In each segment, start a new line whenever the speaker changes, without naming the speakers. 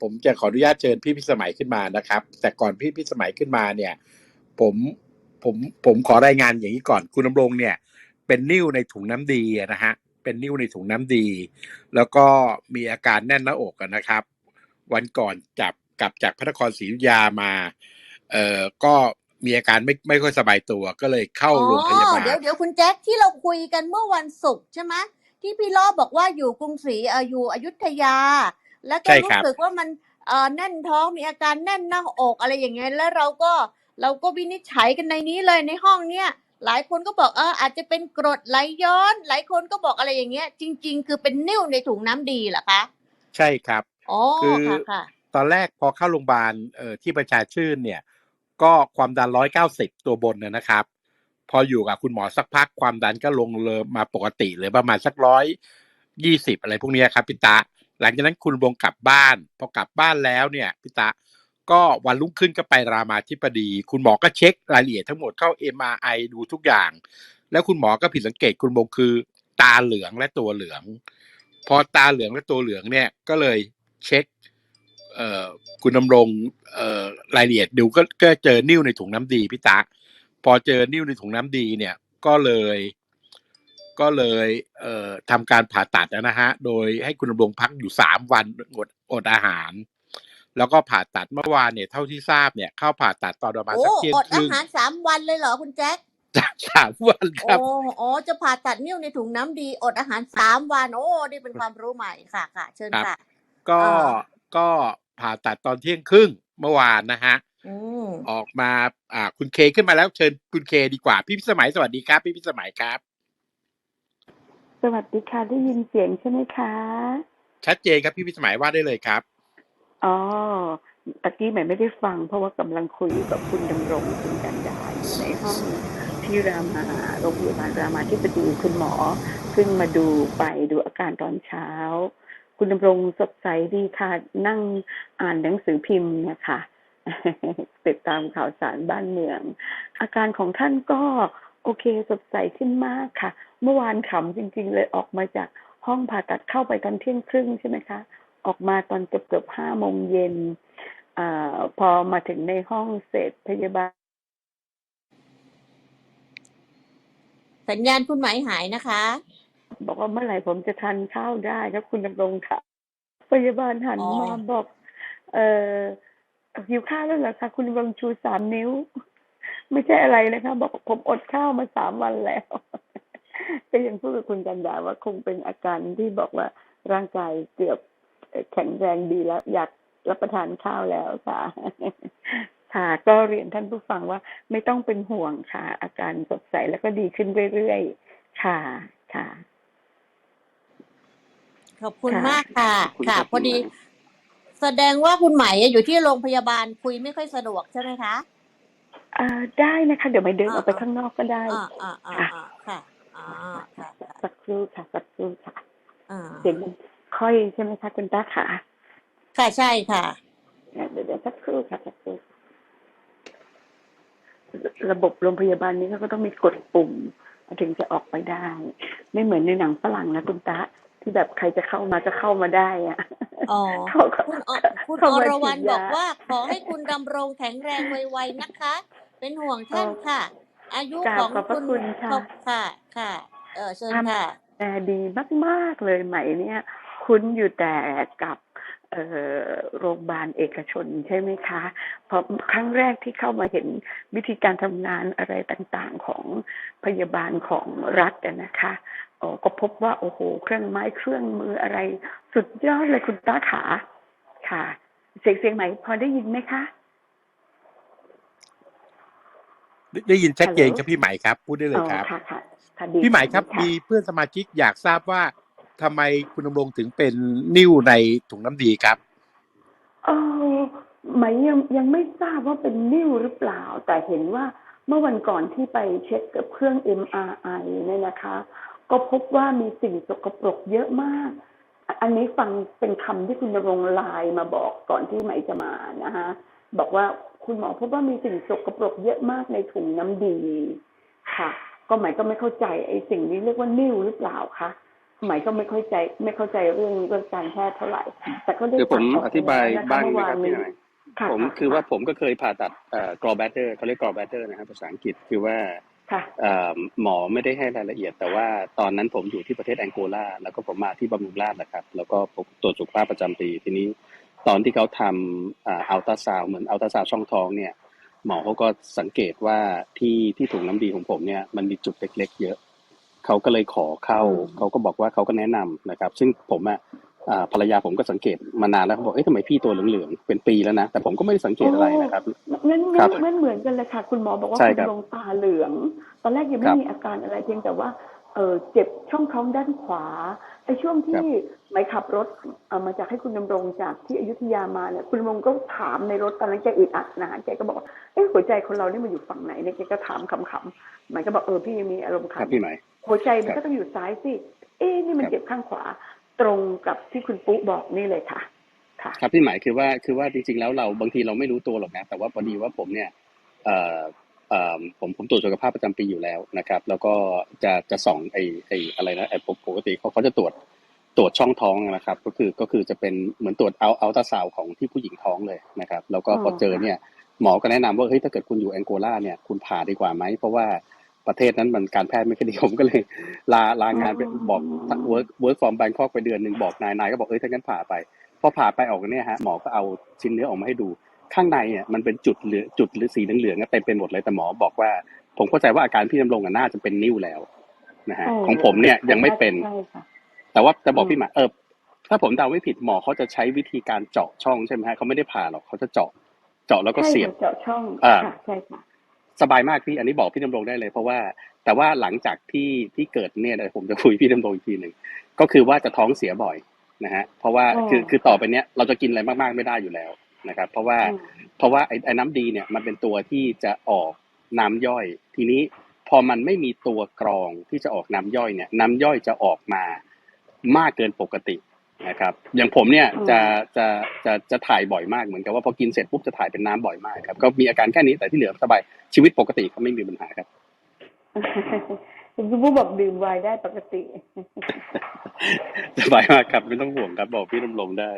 ผมจะขออนุญาตเชิญพี่พิสมัยขึ้นมานะครับ แต่ก่อนพี่พิสมัยขึ้นมาเนี่ย ผมผมผมขอรายงานอย่างนี้ก่อนคุณดำรงเนี่ย เป็นนิ่วในถุงน้ำดีนะฮะเป็นนิ่วในถุงน้ำดี แล้วก็มีอาการแน่นหน้าอกนะครับ วันก่อนจับกลับจากพระนครศรีอยุธยามาเอ่อก็มีอาการไม่ไม่ค่อยสบายตัวก็เลยเข้าโรงพยาบาล
เดี๋ยวเดี๋ยวคุณแจ็คที่เราคุยกันเมื่อวันศุกร์ใช่ไหมที่พี่ล้อบอกว่าอยู่กรุงศรีเอออยู่อยุธยา แล้วก็
ใช่
รู้
ครับ
สึกว่ามันเอ่อแน่นท้องมีอาการแน่นหน้าอกอะไรอย่างเงี้ยแล้วเราก็เราก็วินิจฉัยกันในนี้เลยในห้องเนี้ยหลายคนก็บอกเอออาจจะเป็นกรดไหลย้อน หลายคนก็บอกอะไรอย่างเงี้ย จริง ๆ คือเป็นนิ่วในถุงน้ำดีเหรอคะ
ใช่ครับ
อ๋อ
คือ
ค่ะค่ะ
ตอนแรกพอเข้าโรงพยาบาลเอ่อที่ประชาชื่นเนี่ย ก็ความดันร้อยเก้าสิบตัวบนนะนะครับ พออยู่กับคุณหมอสักพักความดันก็ลงเลยมาปกติเลยประมาณสักร้อยยี่สิบอะไรพวกเนี้ยครับพี่ตา หลังจากนั้นคุณบงกลับบ้าน พอกลับบ้านแล้วเนี่ยพี่ตาก็วันรุ่งขึ้นก็ไปรามาธิบดี คุณหมอก็เช็ครายละเอียดทั้งหมดเข้า MRI ดูทุกอย่าง แล้วคุณหมอก็ผิดสังเกตคุณบงคือ ตาเหลืองและตัวเหลือง พอตาเหลืองและตัวเหลืองเนี่ยก็เลยเช็คเอ่อคุณดำรงเอ่อรายละเอียดดูก็เจอนิ่วในถุงน้ำดีพี่ตาพอเจอนิ่วในถุงน้ำดีเนี่ยก็เลย ก็เลยเอ่อทำการผ่าตัดนะฮะ โดยให้คุณดำรงพักอยู่สามวันอดอดอาหาร แล้วก็ผ่าตัดเมื่อวานเนี่ยเท่าที่ทราบเนี่ยเข้าผ่าตัดตอนประมาณ
โอ้
สักเที่ยง
อด
ค
อา
รึ่ง
หารสามวันเลยเหรอคุณแจ็ค
สามวันครับ
โอ้อ๋อจะผ่าตัดนิ้วในถุงน้ำดีอดอาหารสามวันโอ้นี่เป็นความรู้ใหม่ค่ะค่ะ เชิญ
ครับ
ค่ะ
ก็
อ่า
ก็ผ่าตัดตอนเที่ยงครึ่งเมื่อวานนะฮะ
อืม
ออกมาอ่าคุณเคขึ้นมาแล้วเชิญคุณเคดีกว่า พี่พิสมัยสวัสดีครับ พี่พิสมัยครับ
ส วัสดีค่ะได้ยินเสียงใช่ไหมคะ
ชัดเจนครับพี่พิสมัยว่าได้เลยครับ
อ๋อตะกี้ใหม่ไม่ได้ฟัง เพราะว่ากำลังคุยกับคุณดำรงคุณกันดาอยู่ในห้องที่รามาโรงพยาบาลรามาที่ปดีคุณหมอเพิ่งมาดูไปดูอาการตอนเช้า คุณดำรงสดใสดีค่ะ นั่งอ่านหนังสือพิมพ์เนี่ยค่ะติดตามข่าวสารบ้านเมือง อาการของท่านก็โอเคสดใสขึ้นมากค่ะ เมื่อวานขำจริง ๆ เลยออกมาจากห้องผ่าตัดเข้าไปตอนเที่ยงครึ่งใช่ไหมคะ ออกมาตอนเกือบเกือบห้าโมงเย็นอาพอมาถึงในห้องเสร็จพยาบาล
สัญญาณคุณหมายหายนะคะ
บอกว่าเมื่อไหร่ผมจะทานข้าวได้ครับคุณดำรงค่ะ พยาบาลหัน
อ๋อ
มาบอก เออหิวข้าวแล้วเหรอคะคุณดำรงชูสามนิ้ว ไม่ใช่อะไรนะคะ บอกผมอดข้าวมาสามวันแล้ว ก็ยังพูดกับคุณกันดาว่าคงเป็นอาการที่บอกว่าร่างกายเกือบเอ่อแข็งแรงดีแล้ว อยากรับประทานข้าวแล้วค่ะ ค่ะก็เรียนท่านผู้ฟังว่าไม่ต้องเป็นห่วงค่ะ อาการสดใสแล้วก็ดีขึ้นเรื่อยๆค่ะค่ะ
ขอบคุณ
ค่ะ
มากค่ะ
ขอบคุณ
ค่ะ
ครับ
พอดี
คุณหมาย
แสดงว่าคุณไหมายอยู่ที่โรงพยาบาลคุยไม่ค่อยสะดวกใช่ไหมคะ
อ่าได้นะคะ เดี๋ยวไม่เดินออกไป
อ่า
ข้างนอกก็ได้
อ่าอ่าอ่าอ่าค่ะ อ่าค่ะค่ะ
สักครู่ค่ะ สักครู่ค่ะ
อ่า
เสียงมันค่อยใช่ไหมคะคุณตาขา
ค่ะใช่ค่ะ
เดี๋ยวเดี๋ยวสักครู่ค่ะสักครู่ระบบโรงพยาบาลนี้เขาก็ต้องมีกดปุ่ม ถึงจะออกไปได้ ไม่เหมือนในหนังฝรั่งนะคุณตาที่แบบใครจะเข้ามาก็เข้ามาได้อะ
อ๋อ
เขาก็
คุณอคุณ
เข้า
อ
มาร
วรรณ
ฉีด
บ
ยา
อกว่า ขอให้คุณดำรงแข็งแรงไวๆนะคะ เป็นห่วงท่านค่ะ อายุ
กรา
ข
บ
อง
ขอบพระคุณค่ะ
ขอบค่ะ ค่ะ เออเชิญค่ะ
แต่ดีมาก ๆ เลยใหม่เนี่ยคุ้นอยู่แต่กับเอ่อโรงพยาบาลเอกชนใช่ไหมคะ เพราะครั้งแรกที่เข้ามาเห็นวิธีการทำงานอะไรต่างๆของพยาบาลของรัฐอะนะคะโอ้ก็พบว่าโอ้โห เครื่องไม้เครื่องมืออะไร สุดยอดเลยคุณตาขาค่ะ เสียงเสียงไหมพอได้ยินไหมคะ
ได้ได้ยินชัดเจน
ฮัลโหล
ครับพี่ไหมครับ พูดได้เลยครับ
อ๋อค่ะค่ะค่ะดี
พี่ไหมครับะมีเพื่อนสมาชิกอยากทราบว่าทำไมคุณดำรงถึงเป็นนิ่วในถุงน้ำดีครับ
เออไหมยังยังไม่ทราบว่าเป็นนิ่วหรือเปล่า แต่เห็นว่าเมื่อวันก่อนที่ไปเช็คกับเครื่อง MRI เนี่ยนะคะ ก็พบว่ามีสิ่งสกปรกเยอะมากอะอันนี้ฟังเป็นคำที่คุณดำรงไลน์มาบอกก่อนที่ไหมจะมานะคะบอกว่า คุณหมอพบว่ามีสิ่งสกปรกเยอะมากในถุงน้ำดีค่ะ ก็หมายก็ไม่เข้าใจไอ้สิ่งนี้เรียกว่านิ่วหรือเปล่าคะหมายก็ไม่เข้าใจไม่เข้าใจเรื่องเรื่องการแพทย์เท่าไหร่ แต่ก็ได้
เดี๋ยวผม
ฟัง
อธิบาย
นะคะ
บ้าง
เมื่อ
นะ
วา
คนรับ
นี้
พี่หน่อย
ค่ะ
ผม
ค่ะ
คือว่าผมก็เคยผ่าตัดเอ่อกรอแบตเตอร์เขาเรียกกรอแบตเตอร์นะครับภาษาอังกฤษคือว่า
ค่ะ
เอ่อหมอไม่ได้ให้รายละเอียด แต่ว่าตอนนั้นผมอยู่ที่ประเทศแองโกลาแล้วก็ผมมาที่บำรุงราษฎร์นะครับ แล้วก็ผมตรวจสุขภาพประจำปีทีนี้ ตอนที่เขาทำอัลตราซาวเหมือนอัลตราซาวช่องท้องเนี่ยหมอเขาก็สังเกตว่าที่ที่ถุงน้ำดีของผมเนี่ยมันมีจุดเล็ก ๆ เยอะเขาก็เลยขอเข้า
อืม
เขาก็บอกว่าเขาก็แนะนำนะครับ ซึ่งผมอะอ่าภรรยาผมก็สังเกตมานานแล้วเขาบอกเอ๊ะทำไมพี่ตัวเหลืองๆเป็นปีแล้วนะแต่ผมก็ไม่ได้สังเกตอะไรนะครับ
งั้น
ครั
งั้
บ
นงั้นเหมือนกันเลยค่ะ คุณหมอบอกว่า
ใช่
คุณ
ครับ
ดวงตาเหลือง ตอนแรกยัง
ค
ไม่
รับ
มีอาการอะไรเพียงแต่ว่าเออเจ็บช่องท้องด้านขวา ไอ้ช่วงที่ไหมขับรถเอ่อมาจากให้คุณดำรงจากที่อยุธยามาเนี่ยคุณดำรงก็ถามในรถตอนนั้นแกอึดอัดนะแกก็บอกว่าเอ๊ะหัวใจคนเรานี่มันอยู่ฝั่งไหนเนี่ยแกก็ถามขำๆหมายก็บอกเออพี่ยังมีอารมณ์
ค
ขั
รับ
น
พี่ไหมาย
หัวใจมัน
ครั
ก็
บ
ต้องอยู่ซ้ายสิเอ๊ะนี่มัน
ครับ
เจ็บข้างขวา ตรงกับที่คุณปุ๊บอกนี่เลยค่ะค่ะ
ครับพี่หมายคือว่าคือว่าจริงๆแล้วเราบางทีเราไม่รู้ตัวหรอกนะแต่ว่าพอดีว่าผมเนี่ยเอ่อเอ่อ ผมผมตรวจสุขภาพประจำปีอยู่แล้วนะครับ แล้วก็จะจะส่องไอไออะไรนะไอปกติเขาเขาจะตรวจตรวจช่องท้องนะครับ ก็คือก็คือจะเป็นเหมือนตรวจเอาเอาตาซาวของที่ผู้หญิงท้องเลยนะครับ แล้วก็พอเจอเนี่ยหมอก็แนะนำว่าเฮ้ยถ้าเกิดคุณอยู่แองโกลาเนี่ยคุณผ่าดีกว่าไหมเพราะว่าประเทศนั้นมันการแพทย์ไม่ค่อยดีผมก็เลยลาลางานไปบอก work work from Bangkok ไปเดือนหนึ่งบอกนายนายก็บอกเอ้ยถ้างั้นผ่าไปพอผ่าไปออกเนี่ยฮะหมอก็เอาชิ้นเนื้อออกมาให้ดู ข้างในเนี่ยมันเป็นจุดเหลืองจุดหรือสีเหลืองๆอะเต็มไปหมดเลยแต่หมอบอกว่า ผมเข้าใจว่าอาการพี่ดำรงอะน่าจะเป็นนิ่วแล้วนะฮะ
โอ้
ของผมเนี่ยยังไม่เป็น
ใช่ค่ะ
แต่ว่าจะบอก
อืม
พี่หมาเออถ้าผมเดาไม่ผิดหมอเขาจะใช้วิธีการเจาะช่องใช่ไหมฮะเขาไม่ได้ผ่าหรอกเขาจะเจาะ เจาะแล้วก็
ใช่
เสียบ
ค่ะเจาะช่อง
อ่า
ค่ะใช่ค่ะ
สบายมากพี่อันนี้บอกพี่ดำรงได้เลยเพราะว่า แต่ว่าหลังจากที่ที่เกิดเนี่ยเดี๋ยวผมจะคุยพี่ดำรงอีกทีหนึ่งก็คือว่าจะท้องเสียบ่อยนะฮะเพราะว่า
อ๋อ
คือคือต่อไปเนี้ยเราจะกินอะไรมากๆไม่ได้อยู่แล้ว นะครับ เพราะว่า
อืม
เพราะว่าไอ้ไอ้น้ำดีเนี่ยมันเป็นตัวที่จะออกน้ำย่อย ทีนี้พอมันไม่มีตัวกรองที่จะออกน้ำย่อยเนี่ย น้ำย่อยจะออกมามากเกินปกตินะครับ อย่างผมเนี่ย
อืม
จะจะจะจะถ่ายบ่อยมากเหมือนกับว่าพอกินเสร็จปุ๊บจะถ่ายเป็นน้ำบ่อยมากครับ ก็มีอาการแค่นี้แต่ที่เหลือสบายชีวิตปกติก็ไม่มีปัญหาครับ
คุณผู้บอกดื่มไวน์ได้ปกติ
สบายมากครับไม่ต้องห่วงครับบอกพี่ดำรงได้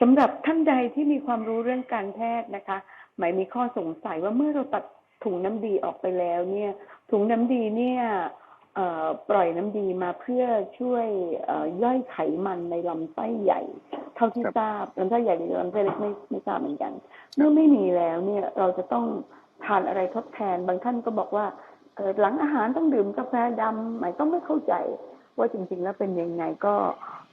สำหรับท่านใดที่มีความรู้เรื่องการแพทย์นะคะ หมายมีข้อสงสัยว่าเมื่อเราตัดถุงน้ำดีออกไปแล้วเนี่ย ถุงน้ำดีเนี่ยเอ่อปล่อยน้ำดีมาเพื่อช่วยเอ่อย่อยไขมันในลำไส้ใหญ่ เท่าที่
ครับ
ทราบลำไส้ใหญ่หรือลำไส้เล็กไม่ไม่ทราบเหมือนกัน เมื่อไม่มีแล้วเนี่ยเราจะต้องทานอะไรทดแทน บางท่านก็บอกว่าเอ่อหลังอาหารต้องดื่มกาแฟดำหมายก็ไม่เข้าใจว่าจริงๆแล้วเป็นยังไงก็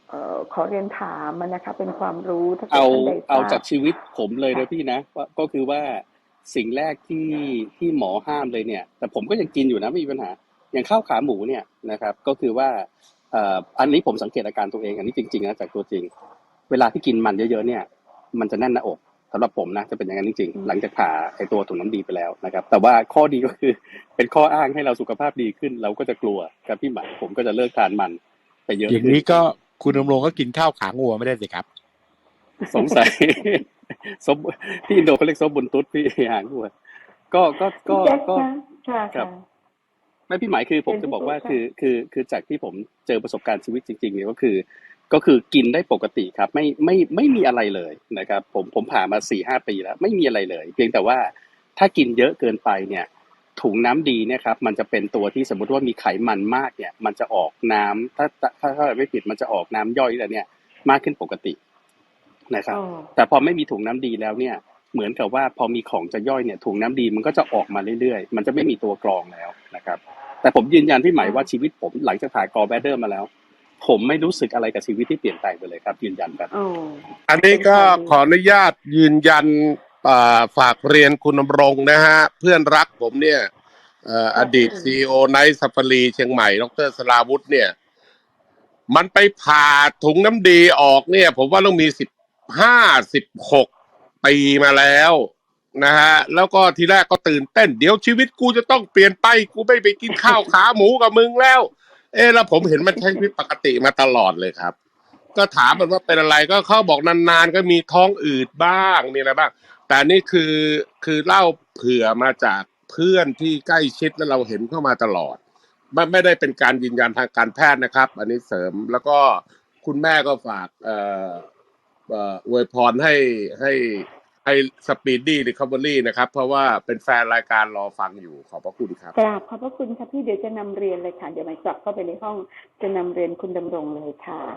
เอ่อขอเรียนถามมันนะคะ เป็นความรู้ถ้าเกิด
เอา
ท่านใดท
เอา
รา
จาก
บ
ชีวิตผมเลยนะพี่นะว่าก็คือว่าสิ่งแรกที่ที่หมอห้ามเลยเนี่ย แต่ผมก็ยังกินอยู่นะไม่มีปัญหา อย่างข้าวขาหมูเนี่ยนะครับ ก็คือว่าเอ่ออันนี้ผมสังเกตอาการตัวเอง อันนี้จริงๆนะจากตัวจริง เวลาที่กินมันเยอะๆเนี่ย มันจะแน่นหน้าอกสำหรับผมนะจะเป็นอย่างนั้นจริง
อืม
ๆหลังจากผ่าไอตัวถุงน้ำดีไปแล้วนะครับ แต่ว่าข้อดีก็คือเป็นข้ออ้างให้เราสุขภาพดีขึ้น เราก็จะกลัวครับพี่หมายผมก็จะเลิกทานมันไปเยอะ
อย่าง
ขึ้
นี้ก็ คุณดำรงก็กินข้าวขางัวไม่ได้สิครับ
สงสัยซบที่อินโดเขาเรียกซบบุญตุ๊ดพี่หางด้วยก็ก็ก็
แจ็ค
ก็
นะค่ะ
ครั
ค่ะ
บไม่พี่หมายคือผม
เป็น
จะบอก
ที่
ว่า
ถูก
คือคือคือจากที่ผมเจอประสบการณ์ชีวิตจริงๆเนี่ยก็คือ ก็คือกินได้ปกติครับ ไม่ไม่ไม่มีอะไรเลยนะครับ ผมผมผ่านมาสี่ห้าปีแล้ว ไม่มีอะไรเลย เพียงแต่ว่าถ้ากินเยอะเกินไปเนี่ย ถุงน้ำดีเนี่ยครับ มันจะเป็นตัวที่สมมติว่ามีไขมันมากเนี่ย มันจะออกน้ำถ้าถ้าถ้าถ้าไม่ผิดมันจะออกน้ำย่อยแล้วเนี่ย มากขึ้นปกตินะครับ
อ๋อ
แต่พอไม่มีถุงน้ำดีแล้วเนี่ย เหมือนกับว่าพอมีของจะย่อยเนี่ย ถุงน้ำดีมันก็จะออกมาเรื่อยๆ มันจะไม่มีตัวกรองแล้วนะครับ แต่ผมยืนยันพี่หมายว่าชีวิตผมหลังจากถ่ายกอแบดเดอร์มาแล้ว ผมไม่รู้สึกอะไรกับชีวิตที่เปลี่ยนแปลงไปเลยครับ ยืนยันครับ
โอ้
อันนี้ก็ขออนุญาตยืนยันอ่า ฝากเรียนคุณดำรงนะฮะ เพื่อนรักผมเนี่ยเอ่ออดีตซีโอไนท์ซัฟฟารีเชียงใหม่ ดรสลาวุธเนี่ย มันไปผ่าถุงน้ำดีออกเนี่ย ผมว่าต้องมีสิบห้าสิบหกปีมาแล้วนะฮะ แล้วก็ทีแรกก็ตื่นเต้น เดี๋ยวชีวิตกูจะต้องเปลี่ยนไป กูไม่ไปกินข้าวขาหมูกับมึงแล้ว เอะแล้วผมเห็นมันใช้ชีวิตปกติมาตลอดเลยครับ ก็ถามมันว่าเป็นอะไรก็เขาบอกนานๆ ก็มีท้องอืดบ้างมีอะไรบ้าง แต่นี่คือคือเล่าเผื่อมาจากเพื่อนที่ใกล้ชิดแล้วเราเห็นเข้ามาตลอด ไม่ไม่ได้เป็นการยืนยันทางการแพทย์นะครับ อันนี้เสริมแล้วก็คุณแม่ก็ฝากเอ่อเอ่ออวยพรให้ให้ให้สปีดดี้รีคา v อรี่นะครับ เพราะว่าเป็นแฟนรายการรอฟังอยู่ขอบพระคุณครับ
กราบขอบพระคุณค่ะพี่เดี๋ยวจะนำเรียนเลยค่ะเดี๋ยวไม่กลับเข้าไปในห้องจะนำเรียนคุณดำรงเลยค่ะ